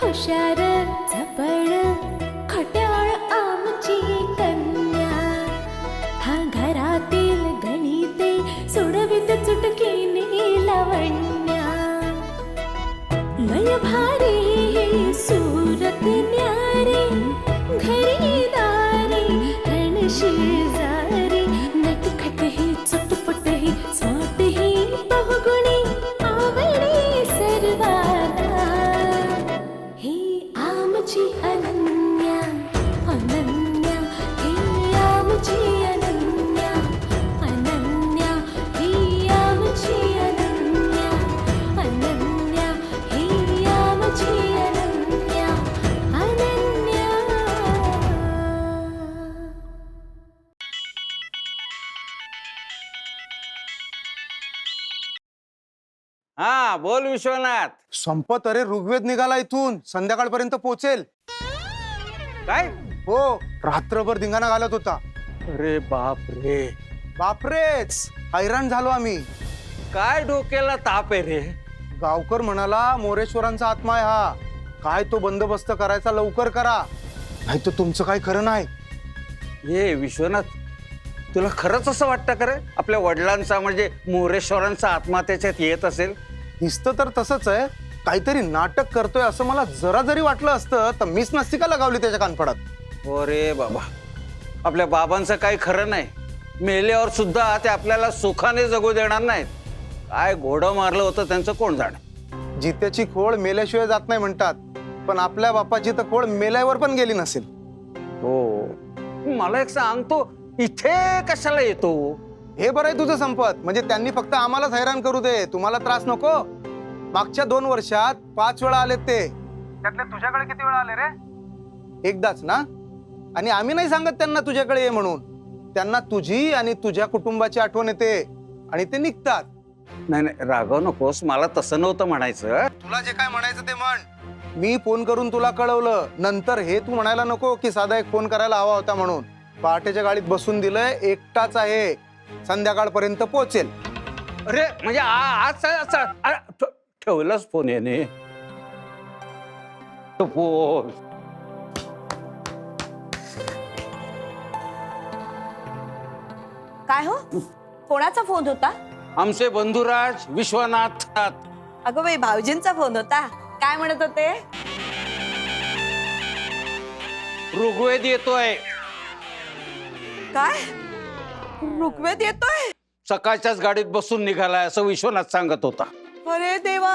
ಹುಷಾರ विश्वनाथ. संपत अरे ऋग्वेद निघाला इथून. संध्याकाळपर्यंत पोहोचेल काय? हो रात्रभर धिंगाणा घालत होता. अरे बाप रे बापरेच हैराण झालो आम्ही. काय डोक्याला ताप आहे रे? गावकर म्हणाला मोरेश्वरांचा आत्मा आहे हा. काय तो बंदोबस्त करायचा लवकर करा. नाही तर तुमचं काय खरं नाही. हे विश्वनाथ तुला खरंच असं वाटतं का रे? आपल्या वडिलांचा म्हणजे मोरेश्वरांचा आत्मा त्याच्यात येत असेल? दिसतं तर तसंच आहे. काहीतरी नाटक करतोय असं मला जरा जरी वाटलं असतं तर मीच नसती का लगावली त्याच्या कानफडात. अरे बाबा. आपल्या बाबांचं काही खरं नाही. मेल्यावर सुद्धा ते आपल्याला सुखाने जगू देणार नाहीत. काय घोडं मारलं होतं त्यांचं कोण जाणे? जित्याची खोळ मेल्याशिवाय जात नाही म्हणतात. पण आपल्या बापाची तर खोळ मेल्यावर पण गेली नसेल. हो. मला एक सांग तो इथे कशाला येतो? हे बरं आहे तुझं संपत. म्हणजे त्यांनी फक्त आम्हालाच हैराण करू दे. तुम्हाला त्रास नको. मागच्या दोन वर्षात पाच वेळा आलेत ते. त्यातले तुझ्याकडे किती वेळा आले रे? एकदाच ना? आणि आम्ही नाही सांगत त्यांना तुझ्याकडे ये म्हणून. त्यांना तुझी आणि तुझ्या कुटुंबाची आठवण येते. आणि ते निघतात. नाही नाही रागव नकोस. मला तसं नव्हतं म्हणायचं. तुला जे काय म्हणायचं ते म्हण. मी फोन करून तुला कळवलं. नंतर हे तू म्हणायला नको की साधा एक फोन करायला हवा होता म्हणून. पहाटेच्या गाडीत बसून दिलंय. एकटाच आहे. संध्याकाळपर्यंत पोहोचेल. अरे म्हणजे आ- आज स- स- अरे, ठ- ठेवलाच फोन याने. तो फोन काय हो? कोणाचा फोन होता? आमचे बंधुराज विश्वनाथ अगं बाई भाऊजींचा फोन होता. काय म्हणत होते? ऋग्वेद येतोय. काय? ऋग्वेद येतोय? सकाळच्याच गाडीत बसून निघालाय असं विश्वनाथ सांगत होता. अरे देवा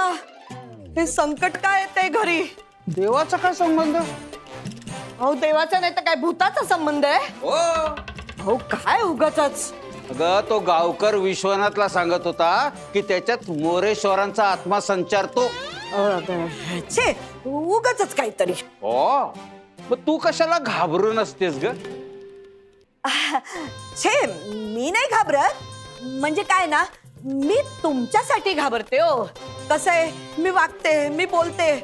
हे संकट काय येते घरी? देवाचा काय संबंध? अहो देवाचा नाही तर काय भूताचा संबंध आहे? हो. अहो काय उगाच अगं तो गावकर विश्वनाथला सांगत होता की त्याच्यात मोरेश्वरांचा आत्मा संचारतो छे उगाच काहीतरी. हो. मग तू कशाला घाबरून असतेस ग? छे मी नाही घाबरत. म्हणजे काय ना मी तुमच्यासाठी घाबरते हो. कसं आहे? मी वागते मी बोलते.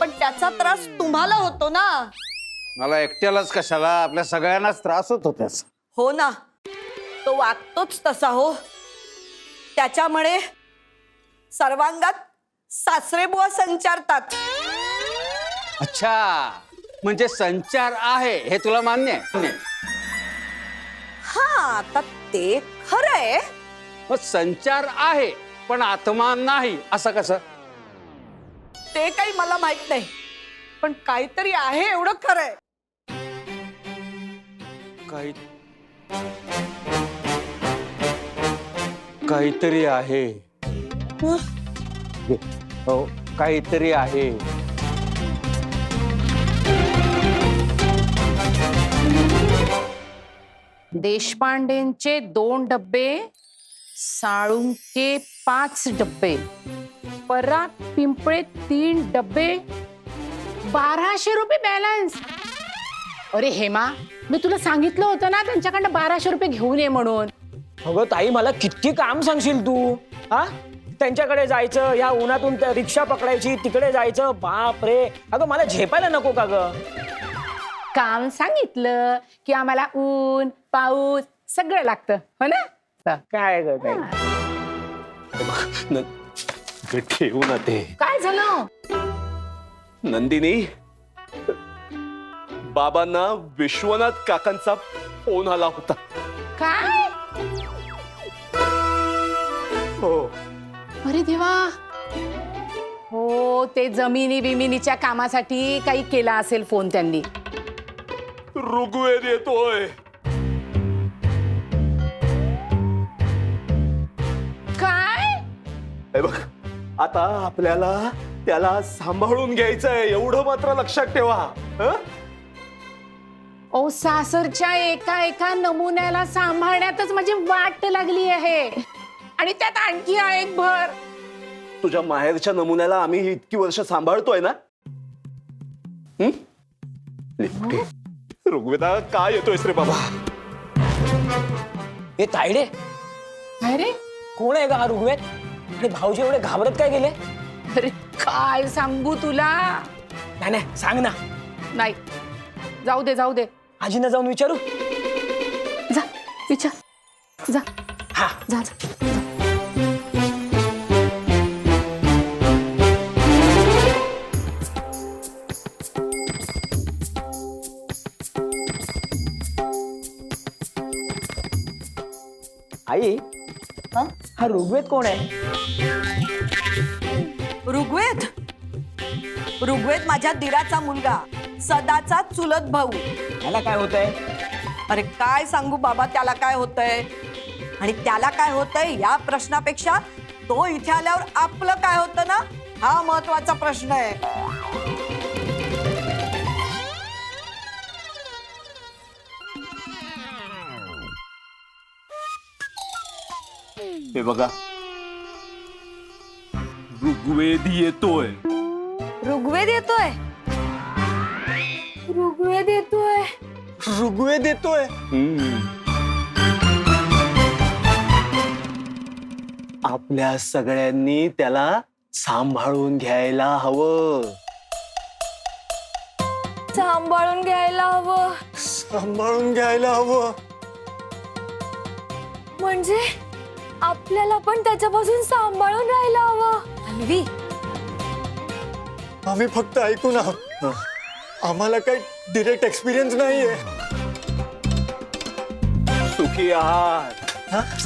पण त्याचा त्रास तुम्हाला होतो ना. मला एकट्यालाच कशाला? आपल्या सगळ्यांनाच त्रास होतो त्याचा. हो ना. तो वागतोच तसा हो. त्याच्यामुळे सर्वांगात सासरे बुवा संचारतात. अच्छा. म्हणजे संचार आहे हे तुला मान्य आहे? हा आता ते खरंय. मग संचार आहे पण आत्मा नाही असं कसं? ते काही मला माहीत नाही पण काहीतरी आहे एवढं खरंय. काही काहीतरी आहे. हो काहीतरी आहे. देशपांडेंचे दोन डब्बे साळुंके पाच डब्बे पराग पिंपळे तीन डब्बे बाराशे रुपये बॅलन्स अरे हेमा मी तुला सांगितलं होतं ना त्यांच्याकडनं बाराशे रुपये घेऊन ये म्हणून. अगं ताई मला किती काम सांगशील तू? हा? त्यांच्याकडे जायचं या उन्हातून त्या रिक्षा पकडायची तिकडे जायचं बाप रे अगं मला झेपायला नको का ग? काम सांगितलं की आम्हाला ऊन पाऊस सगळं लागतं. हो ना? काय ग ताई? ठेवू ना ते. काय झालं? नंदिनी बाबांना विश्वनाथ काकांचा फोन आला होता. काय? हो. अरे देवा. हो ते जमिनी बिमिनीच्या कामासाठी काही केला असेल फोन त्यांनी. ऋग्वेद येतोय काय हे बघ आता आपल्याला त्याला सांभाळून घ्यायचंय एवढं मात्र लक्षात ठेवा हं? ओ सासरच्या एका एका नमुन्याला सांभाळण्यातच माझी वाट लागली आहे आणि त्यात आणखी हा एक भर तुझ्या माहेरच्या नमुन्याला आम्ही इतकी वर्ष सांभाळतोय ना हं? लिपटे. ऋग्वेदा काय येतोयस रे बाबा हे तायडे काय रे कोण आहे का हा ऋग्वेद आणि भाऊजी एवढे घाबरत काय गेले अरे काय सांगू तुला नाही नाही सांग ना नाही जाऊ दे जाऊ दे आजीनं जाऊन विचारू जा विचार जा हा जा जा आई हा? ऋग्वेद कोण आहे? ऋग्वेद? ऋग्वेद माझ्या दिराचा मुलगा सदाचा चुलत भाऊ. याला काय होतंय? अरे काय सांगू बाबा त्याला काय होतंय? आणि त्याला काय होतंय? या प्रश्नापेक्षा तो इथे आल्यावर आपलं काय होतं ना? हा महत्त्वाचा प्रश्न आहे. हे बघा. ऋग्वेद येतोय. ऋग्वेद येतोय? ऋग्वेद येतोय. ऋग्वेद येतोय? आपल्या सगळ्यांनी त्याला सांभाळून घ्यायला हवं. सांभाळून घ्यायला हवं. सांभाळून घ्यायला हवं. म्हणजे? आपल्याला पण त्याच्यापासून सांभाळून राहायला हवं अन्वी आम्ही फक्त ऐकून आहोत. आम्हाला काही डिरेक्ट एक्सपिरियन्स नाहीये. सुखी आहात.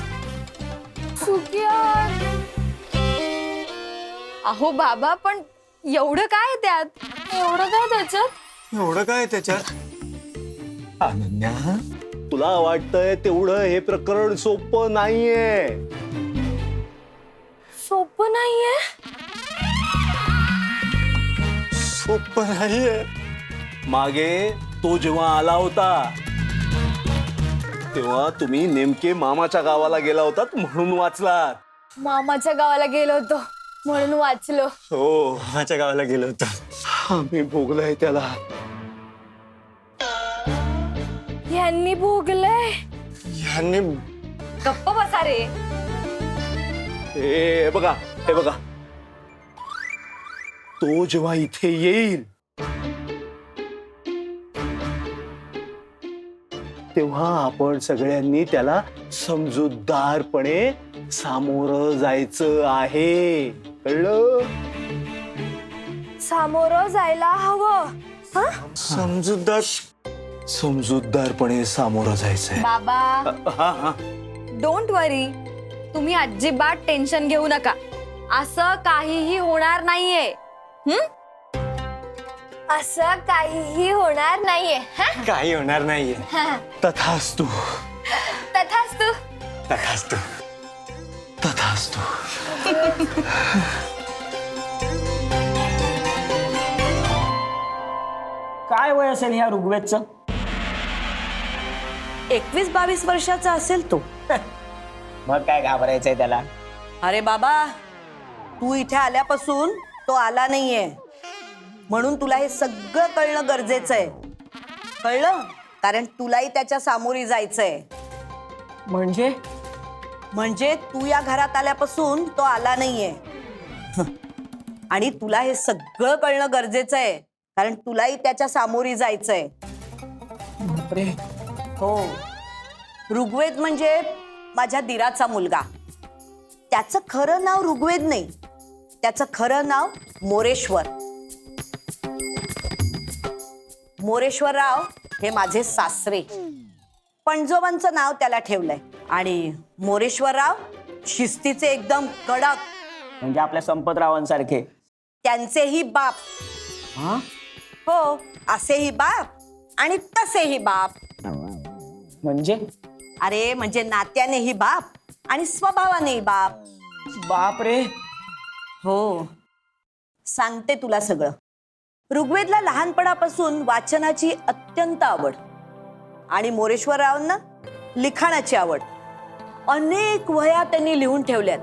सुकिया अहो बाबा पण एवढं काय त्यात? एवढं काय त्याच्यात? एवढं काय त्याच्यात? अनन्या? तुला वाटतंय तेवढं हे प्रकरण सोपं नाहीये. सोपं नाहीये? सोपं नाहीये. मागे तो जेव्हा आला होता तेव्हा तुम्ही नेमके मामाच्या गावाला गेला होतात म्हणून वाचलात. मामाच्या गावाला गेलो होतो म्हणून वाचलो. हो माझ्या गावाला गेलो होतो. आम्ही भोगलाय त्याला. यांनी भोगलंय. यांनी गप्प बसा रे. हे बघा हे बघा. तो जेव्हा इथे येईल तेव्हा आपण सगळ्यांनी त्याला समजूतदारपणे सामोरं जायचं आहे. कळलं? सामोरं जायला हवं. समजूतदार समजूतदारपणे सामोरं जायचंय. बाबा. हा हा. डोंट वरी तुम्ही अजिबात टेन्शन घेऊ नका. असं काहीही होणार नाहीये. हं? असं काहीही होणार नाहीये. हं? काही होणार नाहीये. हं. तथास्तु. तथास्तु. तथास्तु. तथास्तु. काय वय असेल ह्या ऋग्वेदचं? एकवीस बावीस वर्षाचा असेल तो. मग काय घाबरायचंय त्याला? अरे बाबा तू इथे आल्यापासून तो आला नाहीये. म्हणून तुला हे सगळं कळणं गरजेचं आहे कळलं? कारण तुलाही त्याच्या सामोरी जायचंय. म्हणजे? म्हणजे तू या घरात आल्यापासून तो आला नाहीये. आणि तुला हे सगळं कळणं गरजेचं आहे कारण तुलाही त्याच्या सामोरी जायचंय. बापरे. हो. ऋग्वेद म्हणजे माझ्या दिराचा मुलगा. त्याचं खरं नाव ऋग्वेद नाही. त्याचं खरं नाव मोरेश्वर. मोरेश्वरराव हे माझे सासरे. पणजोबांचं नाव त्याला ठेवलंय. आणि मोरेश्वरराव शिस्तीचे एकदम कडक. म्हणजे आपल्या संपतरावांसारखे. त्यांचेही बाप. हा? हो असेही बाप आणि तसेही बाप. म्हणजे? अरे म्हणजे नात्यानेही बाप आणि स्वभावानेही बाप. बाप रे. हो. सांगते तुला सगळं. ऋग्वेदला लहानपणापासून वाचनाची अत्यंत आवड आणि मोरेश्वररावांना लिखाणाची आवड. अनेक वह्या त्यांनी लिहून ठेवल्यात.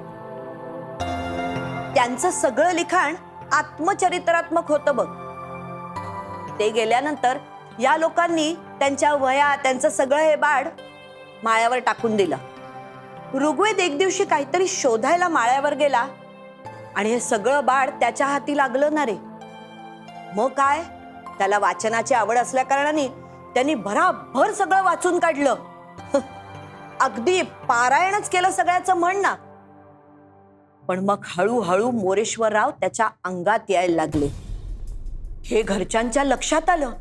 त्यांचं सगळं लिखाण आत्मचरित्रात्मक होतं बघ. ते गेल्यानंतर या लोकांनी त्यांच्या वया त्यांचं सगळं हे बाड माळ्यावर टाकून दिलं. ऋग्वेद एक दिवशी काहीतरी शोधायला माळ्यावर गेला आणि हे सगळं बाळ त्याच्या हाती लागलं ना रे. मग काय? त्याला वाचनाची आवड असल्या कारणाने त्यांनी भराभर सगळं वाचून काढलं. अगदी पारायणच केलं सगळ्याचं म्हण ना. पण मग हळूहळू मोरेश्वरराव त्याच्या अंगात यायला लागले. हे घरच्यांच्या लक्षात आलं.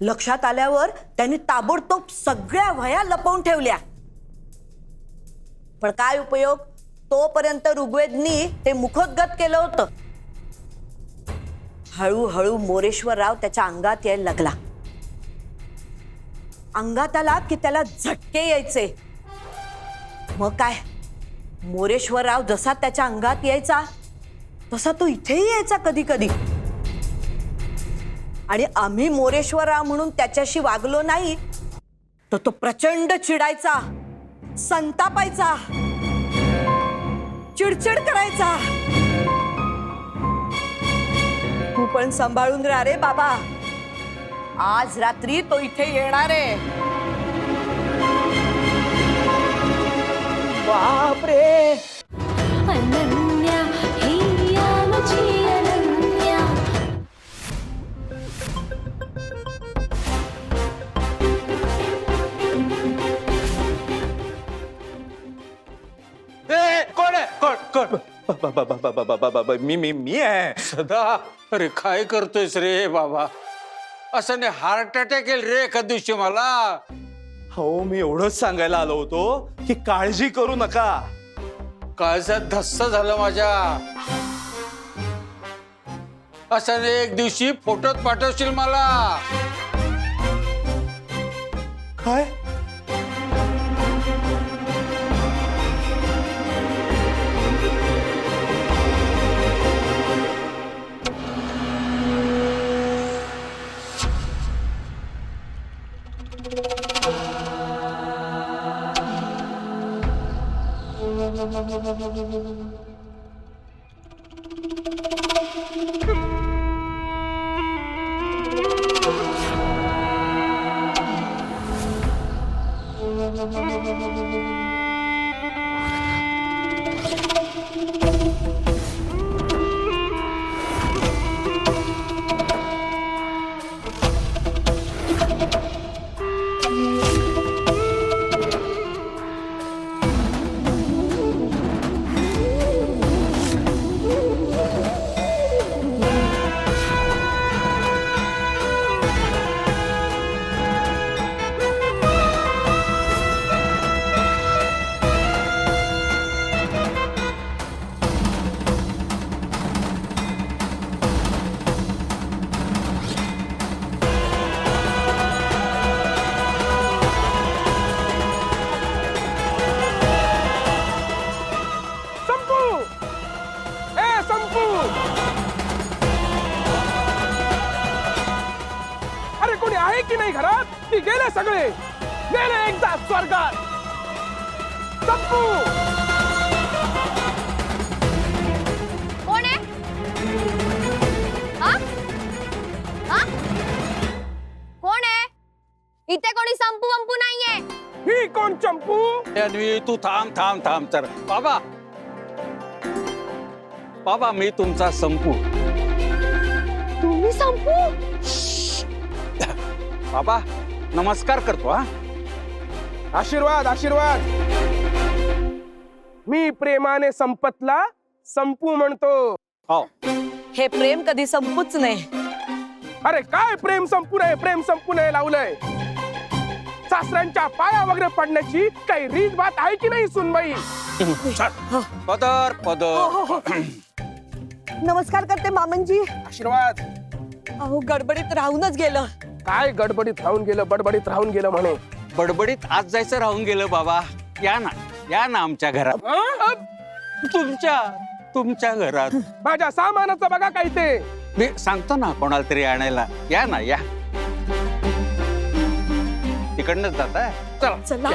लक्षात आल्यावर त्यांनी ताबडतोब सगळ्या वह्या लपवून ठेवल्या. पण काय उपयोग? तोपर्यंत ऋग्वेदनी ते मुखोद्गत केलं होतं. हळूहळू मोरेश्वरराव त्याच्या अंगात यायला लागला. अंगात आला की त्याला झटके यायचे. मग काय? मोरेश्वरराव जसा त्याच्या अंगात यायचा तसा तो इथेही यायचा कधी कधी आणि आम्ही मोरेश्वरराव म्हणून त्याच्याशी वागलो नाही तर तो प्रचंड चिडायचा संतापायचा चिडचिड करायचा. तू पण सांभाळून राहा रे बाबा. आज रात्री तो इथे येणार आहे. बापरे. मी मी मी आहे. सदा अरे काय करतोयस रे बाबा? असं नाही हार्ट अटॅक येईल रे एका दिवशी मला. हो मी एवढंच सांगायला आलो होतो की काळजी करू नका. काळजात धस्स झालं माझ्या. असं एक दिवशी फोटोत पाठवशील मला. काय? कोण आहे हा? हा? कोण आहे इथे कोणी संपू वंपू नाहीये ही? कोण चंपू? अन्वी तू थांब थांब थांब तर बाबा! बाबा मी तुमचा संपू तुम्ही संपू बाबा नमस्कार करतो हा। आशीर्वाद आशीर्वाद. मी प्रेमाने संपतला संपू म्हणतो. हो. हे प्रेम कधी संपूच नाही. अरे काय प्रेम संपू नये प्रेम संपू नये लावलंय. सासऱ्यांच्या पाया वगैरे पडण्याची काही रीत बात आहे की नाही सुनबाई? पदर पदर. नमस्कार करते मामनजी. आशीर्वाद. अहो गडबडीत राहूनच गेलं. काय गडबडीत राहून गेलं बडबडीत राहून गेलं म्हणे. बडबडीत आज जायचं राहून गेलं बाबा. या ना या ना आमच्या घरात. अं? तुमच्या तुमच्या घरात. माझ्या सामानाचं बघा काय ते. मी सांगतो ना कोणाला तरी आणायला. या ना या. तिकडनंच जाताय? चला. चला.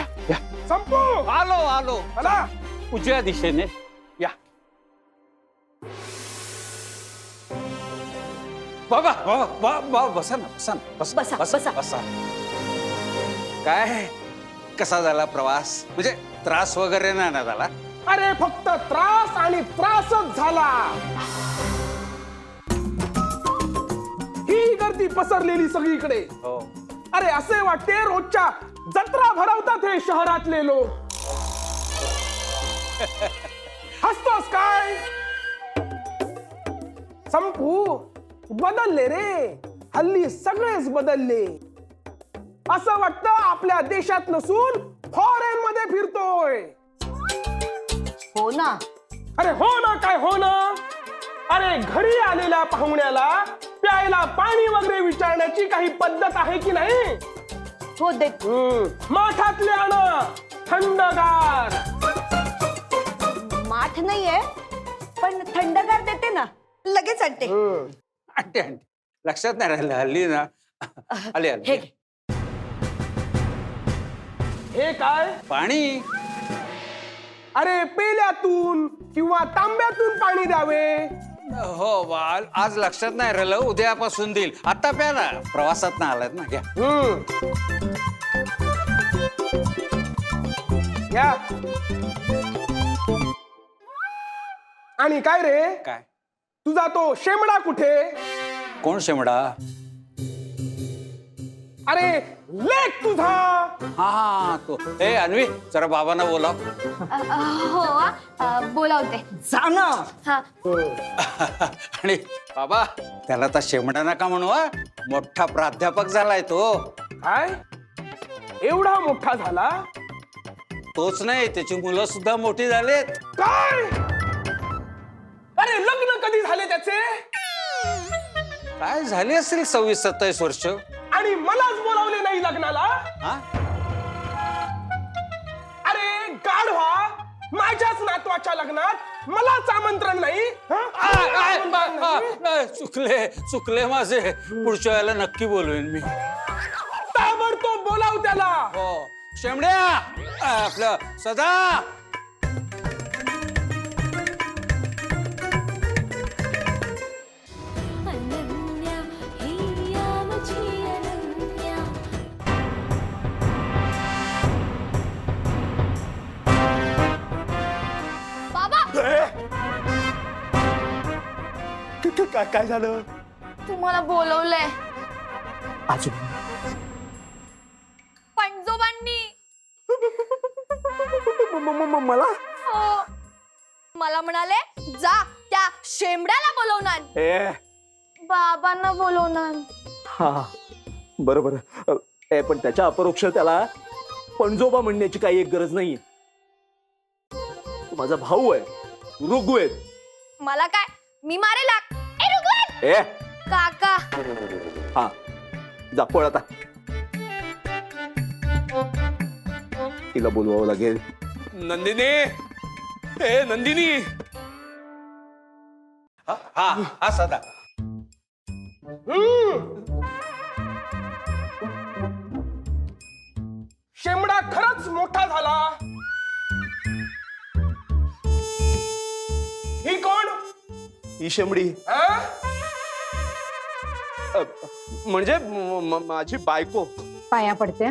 संपू. आलो आलो. चला. उजव्या दिशेने. या. बाबा बाबा बसा ना बसा ना. बसा बसा, बसा बसा. बसा. काय? कसा झाला प्रवास? म्हणजे त्रास वगैरे नाही ना झाला? अरे फक्त त्रास आणि त्रासच झाला. ही गर्दी पसरलेली सगळीकडे. हो. अरे असे वाटते रोजच्या जत्रा भरवतात हे शहरातले लोक. हसतोस काय? संपू बदलले रे. हल्ली सगळेच बदलले. असं वाटतं आपल्या देशात नसून फॉरेन मध्ये फिरतोय. हो ना. अरे हो ना काय हो ना? अरे घरी आलेल्या पाहुण्याला प्यायला पाणी वगैरे विचारण्याची काही पद्धत आहे की नाही? हो दे. हम्म, माठातले आणा. थंडगार. माठ नाहीये पण थंडगार देते ना. लगेच आणते. हम्म. आणते आणते. लक्षात नाही राहिलं हल्ली ना. आले हे आले घे. हे काय? पाणी. अरे पेल्यातून किंवा तांब्यातून पाणी द्यावे. हो बाल आज लक्षात नाही राहिलं उद्यापासून देईल. आता प्या ना प्रवासात ना आलात ना घ्या. हम्म. या आणि काय रे? काय? तुझा तो शेमडा कुठे? कोण शेमडा अरे लेख तुझा हा हा तो. ए अन्वी जरा बाबांना बोलाव. हो बोलावते. जा ना. हा. आणि बाबा त्याला तर शेमडा नका म्हणू हा. मोठा प्राध्यापक झालाय तो. काय? एवढा मोठा झाला? तोच नाही त्याची मुलं सुद्धा मोठी झालेत. काय? अरे लग्न कधी झाले त्याचे? काय झाली असेल सव्वीस सत्तावीस वर्ष? आणि मलाच बोलावले नाही लग्नाला. हा? अरे गाढवा माझ्याच नातवाच्या लग्नात मलाच आमंत्रण नाही हं? चुकले चुकले माझे. पुढच्या वेळेला नक्की बोलवेन मी. ताबडतोब बोलाव त्याला. हो. शेमड्या आ, आपलं सदा. काय काय झालं? तुम्हाला बोलवलंय. अजून पणजोबांनी मला? हो. मला म्हणाले जा त्या शेमड्याला बोलवणार. ए. बाबांना बोलवणार. हा. बरोबर. ए पण त्याच्या अपरोक्ष त्याला पणजोबा म्हणण्याची काही एक गरज नाहीये. तो माझा भाऊ आहे. ऋग्वेद. मला काय मी मारेल हाक. ए, काका. हा जा पळ आता. तिला बोलवावं लागेल. नंदिनी. ए नंदिनी. हा हा हा सदा. शेमडा खरंच मोठा झाला. ही कोण? ही शेंबडी. हं? अ, म्हणजे म- म- माझी बायको. पाया पडते.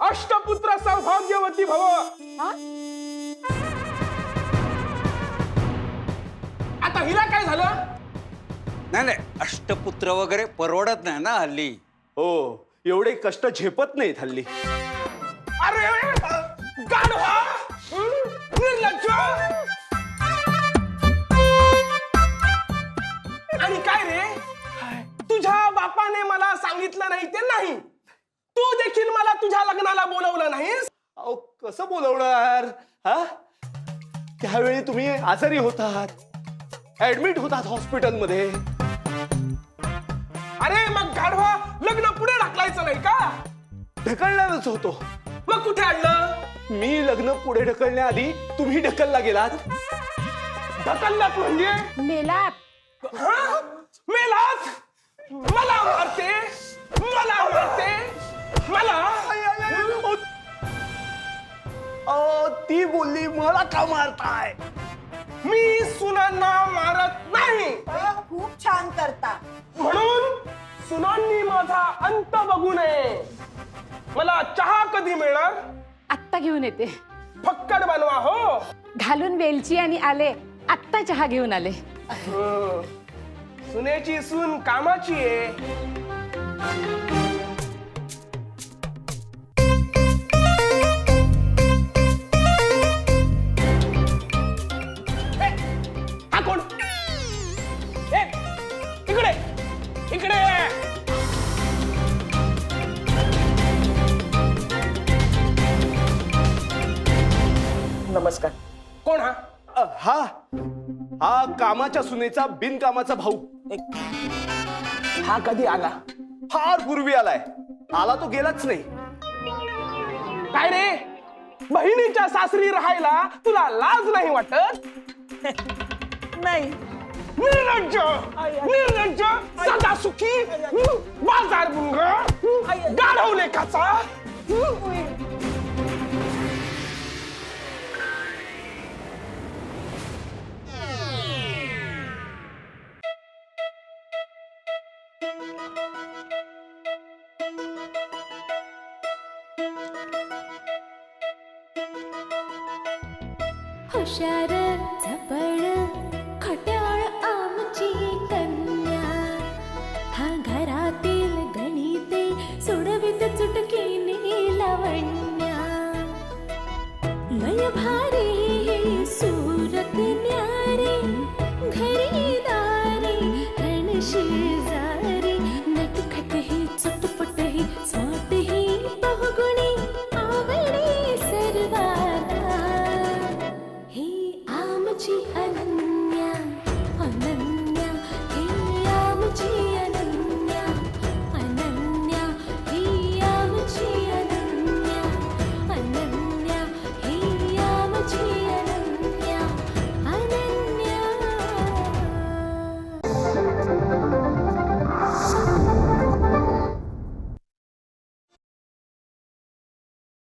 अष्टपुत्र सौभाग्यवती भव. आता हिला काय झालं? नाही नाही अष्टपुत्र वगैरे परवडत नाही ना हल्ली. हो एवढे कष्ट झेपत नाहीत हल्ली. बापाने सांगितलं नाही ते नाही. तू देखील मला तुझ्या लग्नाला बोलवलं नाहीस? अहो कसं बोलवणार? हा? त्यावेळी तुम्ही आजारी होतात. ऍडमिट होतात हॉस्पिटलमध्ये अरे मग गाढवा लग्न पुढे ढकलायचं नाही का? ढकलणारच होतो. मग कुठे आणलं? मी लग्न पुढे ढकलण्याआधी तुम्ही ढकलला गेलात. ढकललात म्हणजे? मेलात. हा? मेलात? मला मारते मला मारते मला. अहो ती बोलली मला का मारताय? मी सुनांना मारत नाही. खूप छान करता. म्हणून सुनांनी माझा अंत बघू नये. मला चहा कधी मिळणार? आत्ता घेऊन येते. फक्कड बनवा हो. घालून वेलची आणि आले आत्ता चहा घेऊन आले. हं. सुनेची सून कामाची आहे. नमस्कार. कोण हा? हा. हा कामाच्या सुनेचा बिनकामाचा भाऊ. हा कधी आला? फार पूर्वी आलाय. आला तो गेलाच नाही. काय रे? बहिणीच्या सासरी राहायला तुला लाज नाही वाटत? नाही. निर्लज्ज! निर्लज्ज! सदा सुखी! बाजार बुंग गाढव लेखाचा लयभारी सूरत न्या